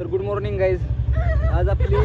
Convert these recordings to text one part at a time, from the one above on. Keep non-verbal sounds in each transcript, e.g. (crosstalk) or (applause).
तर good morning guys आज आपली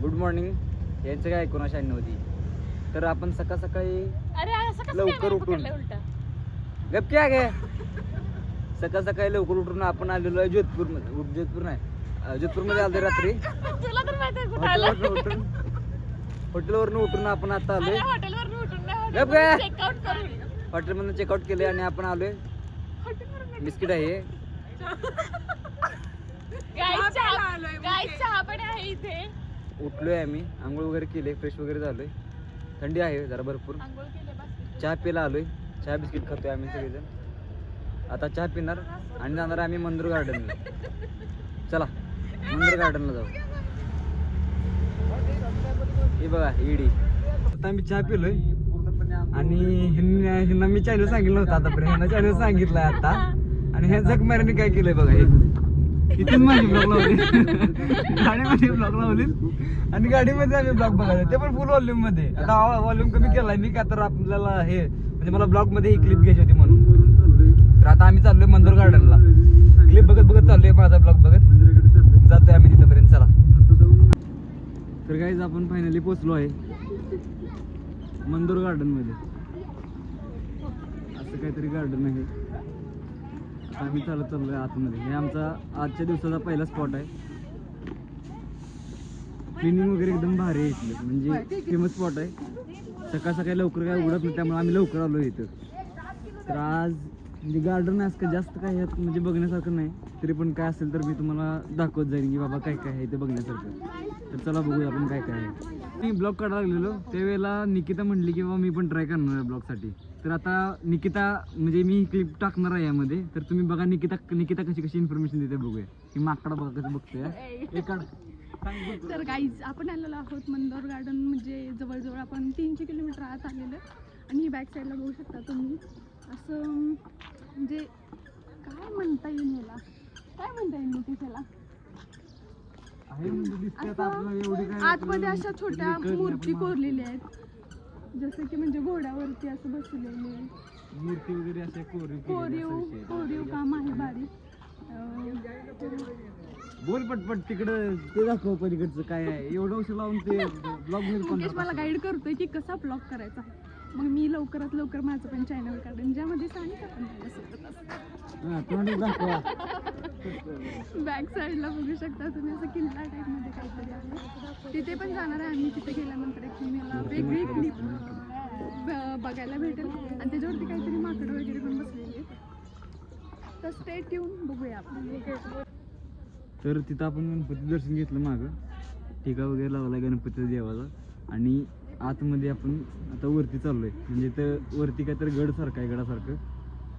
गुड मॉर्निंग यांचं काय? एकोणीसशे नव्हती तर आपण सकाळ सकाळी लवकर उठून. गप क्या गे सकाळ सकाळी लवकर उठून आपण आलेलो आहे जोधपूरमध्ये जोधपूर नाही. जोधपूरमध्ये आलोय रात्री. आलं? हॉटेलवरून उठून. आपण आता आलोय. गप गे. हॉटेलमधून चेकआउट केले आणि आपण आलोय. बिस्किट आहे गाई चहा गाई चहा पण आहे इथे. उठलोय आम्ही. आंघोळ वगैरे केले फ्रेश वगैरे झालोय. थंडी आहे जरा भरपूर. आंघोळ केले बस चहा प्यायला आलोय. चहा बिस्किट खातोय आम्ही सगळेजण. आता चहा पिणार आणि जाणार आम्ही मंदिर गार्डनला चला मंदिर गार्डनला जाऊ. हे बघा इडी आता आम्ही चहा पिलोय. आणि ह्यांनी ह्यांना मी चॅनल सांगितलं होतं आतापर्यंत ह्यांना चॅनल सांगितलंय आता. आणि ह्या जग काय केलंय बघा हे. इथून माझी ब्लॉग लावली. गाडीमध्ये ब्लॉग लावली आणि गाडीमध्ये आम्ही ब्लॉग बघायला ते पण फुल व्हॉल्यूममध्ये. आता व्हॉल्यूम कमी केलाय. मी का तर आपल्याला हे म्हणजे मला ब्लॉगमध्ये ही क्लिप घ्यायची होती म्हणून. तर आता आम्ही चाललोय मंदोर गार्डनला क्लिप बघत बघत चाललोय माझा ब्लॉग बघत. जातोय आम्ही तिथपर्यंत. चला. तर काहीच आपण फायनली पोहोचलो आहे. मंदूर गार्डनमध्ये. असं काहीतरी गार्डन आहे. आता आम्ही चालत चाललोय आतमध्ये. हे आमचा आजच्या दिवसाचा पहिला स्पॉट आहे. क्लिनिंग वगैरे एकदम भारी आहे इथलं. म्हणजे फेमस स्पॉट आहे. सकाळ सकाळी लवकर काय उघडत नाही त्यामुळे आम्ही लवकर आलो इथं. तर आज म्हणजे गार्डन आहे असं जास्त काय आहेत म्हणजे बघण्यासारखं नाही. तरी पण काय असेल तर मी तुम्हाला दाखवत जाईन की बाबा काय काय आहे ते बघण्यासारखं. तर चला बघूया आपण काय काय आहे. मी ब्लॉग काढायला लागलेलो. त्यावेळेला निकिता म्हणली की बाबा मी पण ट्राय करणार आहे ब्लॉगसाठी तर आता निकिता म्हणजे मी क्लिप टाकणार आहे यामध्ये. तर तुम्ही बघा निकिता निकिता कशी कशी इन्फॉर्मेशन देते बघूया. की माकडा बघा कसं बघतोय तर गाईज आपण आलेलो आहोत मंदोर गार्डन म्हणजे जवळजवळ आपण तीनशे किलोमीटर आत आलेलं आणि ही बॅक साईडला बघू शकता तुम्ही. असं म्हणजे काय म्हणता येईल ह्याला काय म्हणता येईल मी त्याला आहे म्हणजे दिसते आता आपल्याला एवढी काय असं आतमध्ये अशा छोट्या नाही, मूर्ती आपण कोरलेल्या आहेत. जसं की म्हणजे घोड्यावरती असं बसलेले मूर्ती वगैरे असे कोरीव केलेले कोरीव. कोरीव काम आहे बारीक. अं, बोल पटपट तिकडं. ते दाखव पलीकडचं काय आहे. एवढं लावून ते (laughs) ब्लॉगमध्ये मुकेश मला गाईड करतोय की कसा ब्लॉग करायचा. मग मी लवकरात लवकर माझं पण चॅनल काढेन ज्यामध्ये सांगितलं पण माझ्यासोबत असतं. तोंड दाखवा. बॅक साईडला बघू शकता तुम्ही असं किल्ला टाईपमध्ये काहीतरी आहे. तिथे पण जाणार आहे आम्ही तिथे गेल्यानंतर एक मला वेगळी क्लिप बघायला भेटेल. आणि त्याच्यावरती काहीतरी माकडं वगैरे पण बसलेली आहेत. तर स्टेट येऊन बघूया आपण. तर तिथं आपण गणपती दर्शन घेतलं मागं. टिका वगैरे लावला गणपतीच्या देवाचा आणि आतमध्ये आपण आता वरती चाललोय. म्हणजे तर वरती काहीतरी गड सारखं आहे गडासारखं.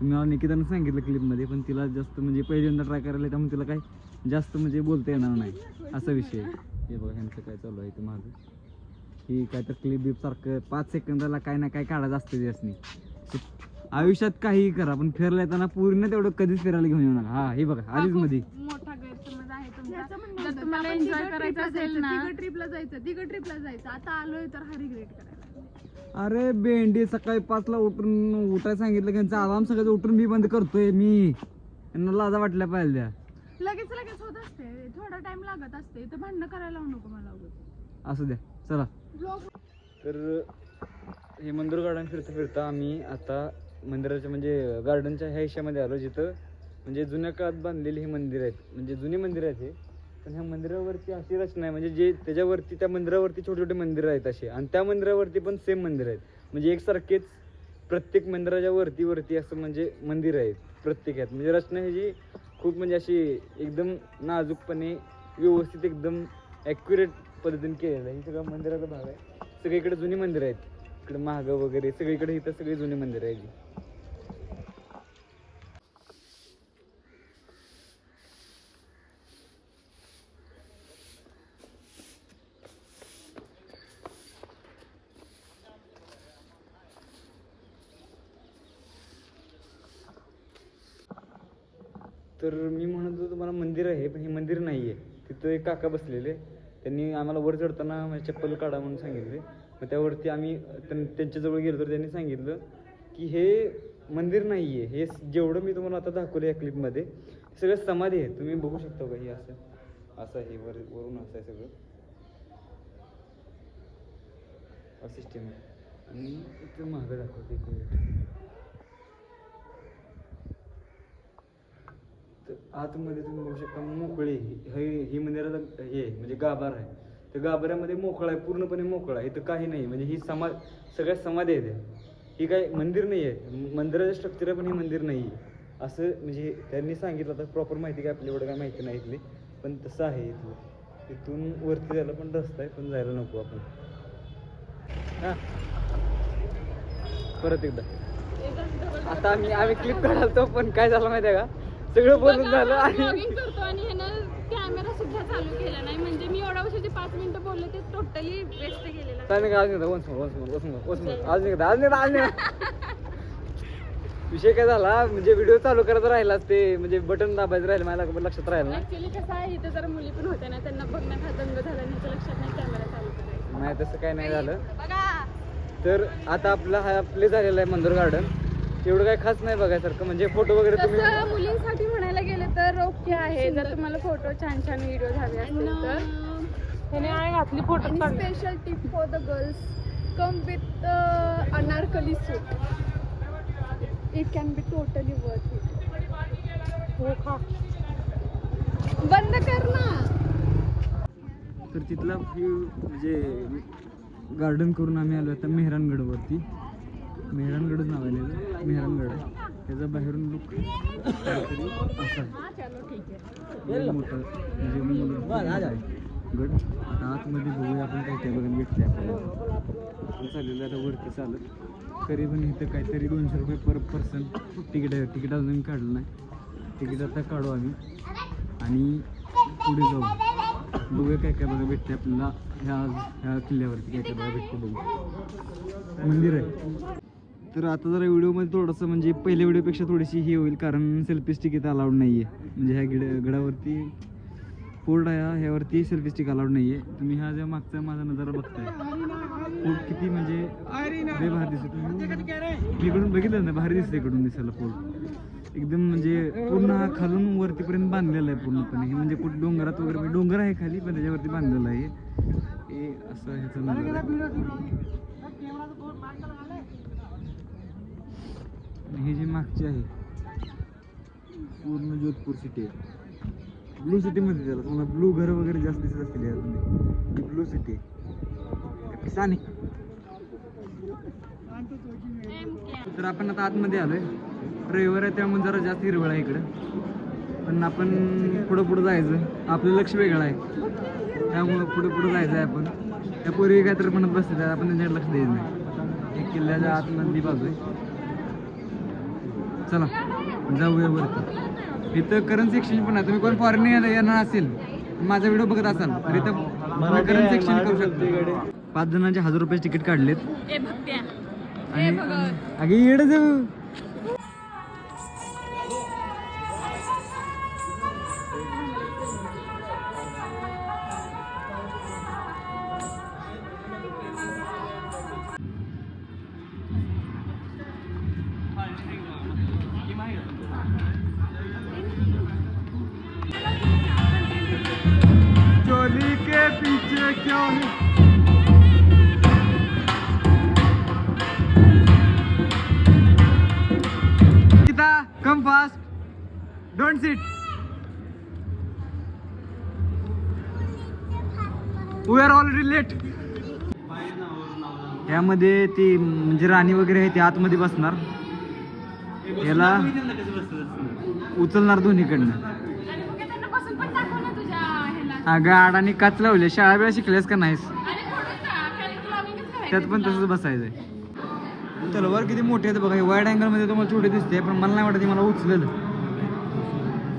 तुम्ही मला निकितानं सांगितलं क्लिपमध्ये पण तिला जास्त म्हणजे पहिल्यांदा ट्राय करायला त्यामुळे तिला काय जास्त म्हणजे बोलता येणार नाही. असा विषय. हे बघा ह्यांचं काय चालू आहे इथं मागं. ही काय तर क्लिप बिप सारखं पाच सेकंदाला काय ना काय काढायचं असतं त्यासनी. आयुष्यात काहीही करा पण फिरायला येताना पूर्ण तेवढं कधीच फिरायला घेऊन येणार हा हे बघा आधीच मध्ये. ह्याचं जर तुम्हाला आपण एन्जॉय तिघं करायचं tripला असेल जायचं, ना तिघं ट्रिपला जायचं तिघं ट्रिपला जायचं. आता आलोय तर हा रिग्रेट करायला. अरे भेंडी सकाळी पाचला उठून उठायला सांगितलं की यांचा आराम सगळं उठून मी बंद करतोय मी. यांना लाजा वाटल्या पाहिजे लगेच लगेच होत असते. थोडा टाइम लागत असते. तर भांडणं करायला लावू नको मला उगाच. असू द्या. चला. Vlog. तर हे मंदिर गार्डन फिरता फिरता आम्ही आता मंदिराच्या म्हणजे गार्डनच्या ह्या हिश्यामध्ये आलो जिथं म्हणजे जुन्या काळात बांधलेली ही मंदिर आहेत. म्हणजे जुनी मंदिर आहेत हे. पण ह्या मंदिरावरती अशी रचना आहे. म्हणजे जे त्याच्यावरती त्या मंदिरावरती छोटे छोटे मंदिरं आहेत असे. आणि त्या मंदिरावरती पण सेम मंदिर आहेत. म्हणजे एकसारखेच प्रत्येक मंदिराच्या वरती वरती असं म्हणजे मंदिर आहेत. प्रत्येक आहेत म्हणजे रचना ह्याची खूप म्हणजे अशी एकदम नाजूकपणे व्यवस्थित एकदम ॲक्युरेट पद्धतीने केलेलं आहे. हे सगळं मंदिराचा भाग आहे. सगळीकडे जुनी मंदिरं आहेत. इकडे महाग वगैरे सगळीकडे इथं सगळी जुनी मंदिरं आहेत. तर मी म्हणत होतो तुम्हाला मंदिर आहे पण हे मंदिर नाही आहे तिथं एक काका बसलेले. त्यांनी आम्हाला वर चढताना म्हणजे चप्पल काढा म्हणून सांगितले. मग त्यावरती आम्ही त्यां- त्यांच्याजवळ गेलो तर त्यांनी सांगितलं की हे मंदिर नाही आहे हे जेवढं मी तुम्हाला आता दाखवलं या क्लिपमध्ये सगळं समाधी आहे. तुम्ही बघू शकता का हे असं असं आहे वर वरून असं आहे सगळं. सिस्टीम आहे. आणि इथं महाग दाखवते एक मिनिट तर आतमध्ये तुम्ही बघू शकता मोकळी हे ही म्हणजे मंदिराला हे आहे, म्हणजे गाभार आहे. तर गाभाऱ्यामध्ये मोकळा आहे पूर्णपणे मोकळा आहे. इथं काही नाही म्हणजे ही समाज सगळ्या समाधी आहेत. ही काय मंदिर नाही आहे मंदिराचं स्ट्रक्चर आहे पण हे मंदिर नाही आहे. असं म्हणजे त्यांनी सांगितलं तर प्रॉपर माहिती काय आपल्या एवढं काय माहिती नाही इथली. पण तसं आहे इथलं. इथून वरती जायला पण रस्ता आहे पण जायला नको आपण. हां. परत एकदा. आता आम्ही आम्ही क्लिप होतो पण काय झालं माहिती आहे का? सगळं बोलून झालं आणि ब्लॉगिंग करतो आणि ह्यानं कॅमेरा सुद्धा चालू केला नाही. म्हणजे मी एवढ्या वर्षाचे पाच मिनिटं बोलले ते टोटली वेस्ट गेलेलं. काय नाही आज नाही once more once more once more once more. आज नाही आज नाही आज नाही (laughs) विषय काय झाला? म्हणजे व्हिडिओ चालू करत राहिलाच ते म्हणजे बटन दाबायचं राहिलं मला लक्षात राहिलं ना? ऍक्च्युली कसं आहे इथं जर मुली पण होत्या ना त्यांना बघण्यात हा दंग झाला आणि ह्याच्या लक्षात नाही कॅमेरा चालू करायचा. नाही तसं काय नाही झालं. बघा. तर आता आपला हा प्ले झालेला आहे मंदूर गार्डन एवढं काय खास नाही बघायसारखं. म्हणजे फोटो वगैरे तुम्ही तसं मुलींसाठी म्हणायला गेलं तर ओके आहे. जर तुम्हाला फोटो छान छान व्हिडिओ हवे असतील तर. त्याने आहे घातली photo special tip for the girls come with Anarkali suit it can be totally worth it हो खा बंद कर ना. तर तिथला व्ह्यू म्हणजे गार्डन करून आम्ही आलो आता मेहरानगडवरती. मेहरानगडच नाव आहे मेहरानगड. आहे त्याचा बाहेरून लुक काहीतरी असा. आहे मोठं म्हणजे मुलं- गड आता आतमध्ये बघूया आपण काय काय बघून भेटते आपल्याला. आपण चाललेलं आता वरती चालत. तरी पण इथं काहीतरी दोनशे रुपये पर पर्सन तिकीट आहे. तिकीट अजून काढलं नाही. तिकीट आता काढू आम्ही. आणि पुढे जाऊ. बघूया काय काय बघा भेटते आपल्याला. ह्या ह्या किल्ल्यावरती काय काय बघा भेटते बघू मंदिर आहे. तर आता जरा व्हिडिओमध्ये थोडंसं म्हणजे पहिल्या व्हिडिओपेक्षा थोडीशी हे होईल कारण सेल्फी स्टिक इथं अलाउड नाही आहे म्हणजे ह्या गिड गडावरती फोर्ट आहे ह्यावरती सेल्फी स्टिक अलाउड नाही आहे तुम्ही हा ज्या मागचा माझा नजारा बघताय फोर्ट किती म्हणजे लय भारी दिसतो मी इकडून बघितलं ना भारी दिसतं इकडून दिसायला फोर्ट एकदम म्हणजे पूर्ण हा खालून वरतीपर्यंत बांधलेला आहे पूर्णपणे. हे म्हणजे कुठं डोंगरात वगैरे म्हणजे डोंगर आहे खाली पण त्याच्यावरती बांधलेलं आहे. हे असं ह्याचं नजारा हे जे मागचे आहे पूर्ण जोधपूर सिटी आहे. ब्लू सिटी मध्ये त्याला तुम्हाला ब्लू घर वगैरे जास्त दिसत असतील यामध्ये ब्लू सिटी आहे. सानिक तर आपण आता आतमध्ये आलोय. रविवार आहे त्यामुळे जरा जास्त हिरवळ आहे इकडं. पण आपण पुढं पुढं जायचं. आपलं लक्ष वेगळं आहे. त्यामुळं पुढं पुढं जायचं आहे आपण. त्या पूर्वी काहीतरी म्हणत बसते आहे आपण त्यांच्याकडे लक्ष द्यायचं नाही. एक किल्ल्याच्या आतमधली बाजू आहे. चला जाऊया वरती इथं करन्सी एक्सचेंज पण आहे. तुम्ही कोण फॉरेन येणार असेल माझा व्हिडिओ बघत असाल तर इथं करन्सी एक्सचेंज करू शकता. पाच जणांचे हजार रुपये तिकीट काढलेत. ए भक्त्या. आणि अगे येडं जाऊ. Don't we are already late यामध्ये ती म्हणजे राणी वगैरे आहे ती आतमध्ये बसणार. याला उचलणार दोन्हीकडनं. अगं मग आणि काच लावले. शाळा वेळा शिकल्यास का नाहीस? त्यात पण तसंच बसायचंय. तलवार किती मोठी आहे बघा. वाईड अँगलमध्ये तुम्हाला छोटे दिसते पण मला नाही वाटत मला उचलेलं.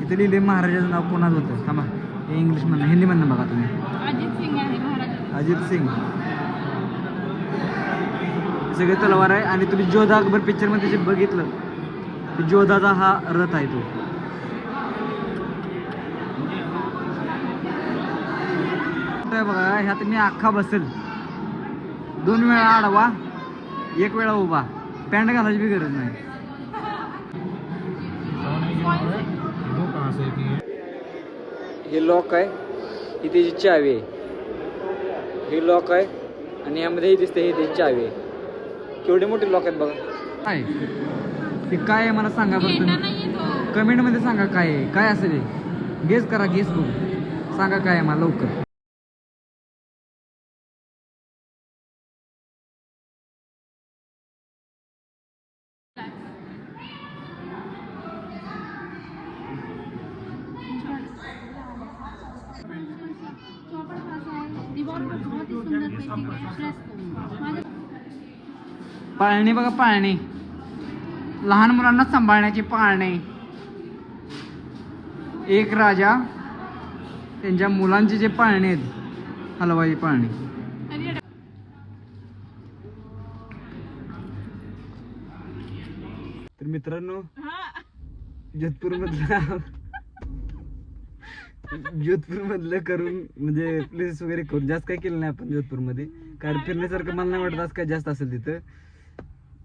इथे लिहिले महाराजाचं नाव कोणाच होतं? थांबा. हे इंग्लिश म्हणणं हिंदी म्हणणं बघा तुम्ही. अजित सिंग आहे महाराज अजित सिंग. सगळे तलवार आहे आणि तुम्ही जोधा अकबर पिक्चरमध्ये जे बघितलं ते जोधाचा हा रथ आहे तो. बघा ह्यात मी अख्खा बसेल. दोन वेळा आडवा एक वेळा उभा. पॅन्ट घालायची बी गरज नाही. हे लॉक आहे. ही त्याची चावी आहे. हे लॉक आहे आणि यामध्ये हे दिसते ही त्याची चावी आहे. केवढे मोठे लॉक आहेत बघा. काय? ते काय आहे मला सांगा बरं तुम्ही. कमेंटमध्ये सांगा काय आहे. काय असेल हे? गेस करा गेस बघू सांगा काय आहे मला लवकर. पाळणे बघा पाळणे. लहान मुलांना सांभाळण्याचे पाळणे. एक राजा त्यांच्या मुलांचे जे पाळणे आहेत हलवाई पाळणे. तर मित्रांनो जोधपूर मधलं जोधपूर मधलं करून म्हणजे प्लेसेस वगैरे करून जास्त काय केलं नाही आपण जोधपूरमध्ये कारण फिरण्यासारखं मला नाही वाटत आज काय जास्त असेल तिथं.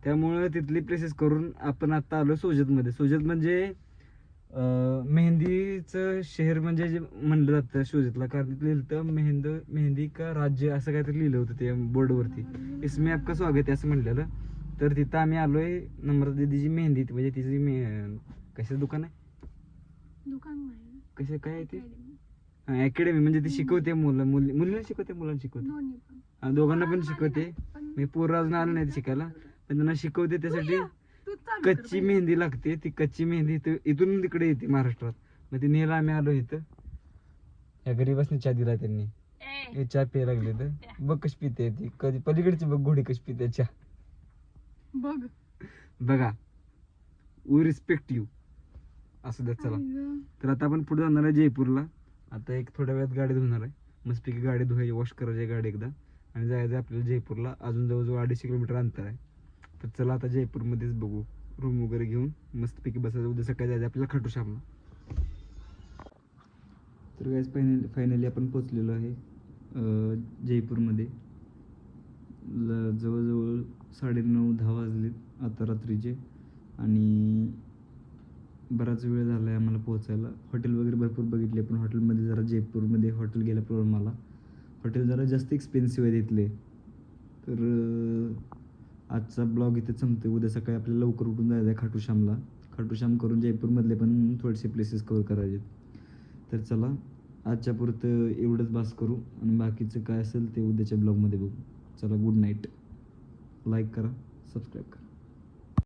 त्यामुळं तिथली प्लेसेस करून आपण आता आलो सोजत मध्ये सोजत म्हणजे मेहंदीचं शहर म्हणजे जे म्हणलं जातं सोजतला. कारण तिथं लिहिलं मेहंद मेहंदी का राज्य असं काहीतरी लिहिलं होतं ते बोर्डवरती. इसमे आपका स्वागत आहे असं म्हणलेलं. तर तिथं आम्ही आलोय नम्रता दिदीची मेहंदी. म्हणजे तिची मे कशाचं दुकान आहे? दुकान कशा काय ते? अकॅडमी म्हणजे ती शिकवते मुलं. मुली मुलीला शिकवते मुलांना शिकवते. दोन्ही पण. हा, दोघांना पण शिकवते. मी पोरं अजून आलं नाही शिकायला. पण त्यांना शिकवते त्यासाठी तू चालू कर कच्ची मेहंदी लागते. ती कच्ची मेहंदी इथं इथून तिकडे येते महाराष्ट्रात. मग ती नेला आम्ही आलो इथं. या गरीबासने चहा दिला त्यांनी. हे चहा प्यायला लागले तर बघ कशी पिते ती. कधी पलीकडची बघ घोडी कशी पिते चहा. बघ. बघा. वी रिस्पेक्ट यू असं द्या चला. तर आता आपण पुढे जाणार आहे जयपूरला. आता एक थोड्या वेळात गाडी धुणार आहे. मस्तपैकी गाडी धुवायची वॉश करायची गाडी एकदा. आणि जायचं आपल्याला जयपूरला. अजून जवळजवळ अडीचशे किलोमीटर अंतर आहे. तर चला आता जयपूरमध्येच बघू. रूम वगैरे घेऊन मस्तपैकी बसायचं. उद्या सकाळी जायचं आपल्याला खाटू श्यामला तर गाईज फायनली फायनली आपण पोचलेलो आहे जयपूरमध्ये. जवळजवळ साडेनऊ दहा वाजलेत आता रात्रीचे. आणि बराच वेळ झाला आहे आम्हाला पोहोचायला. हॉटेल वगैरे भरपूर बघितले पण हॉटेलमध्ये जरा जयपूरमध्ये हॉटेल गेल्याप्रमाणे मला हॉटेल जरा जास्त एक्सपेन्सिव्ह आहे तिथले तर आजचा ब्लॉग इथे संपतो उद्या सकाळी आपल्याला लवकर उठून जायचं आहे खाटूश्यामला. खाटूश्याम करून जयपूरमधले पण थोडेसे प्लेसेस कवर करायचे तर चला आजच्या पुरतं एवढंच बास करू आणि बाकीचं काय असेल ते उद्याच्या ब्लॉगमध्ये बघू. चला गुड नाईट लाईक करा सबस्क्राईब करा.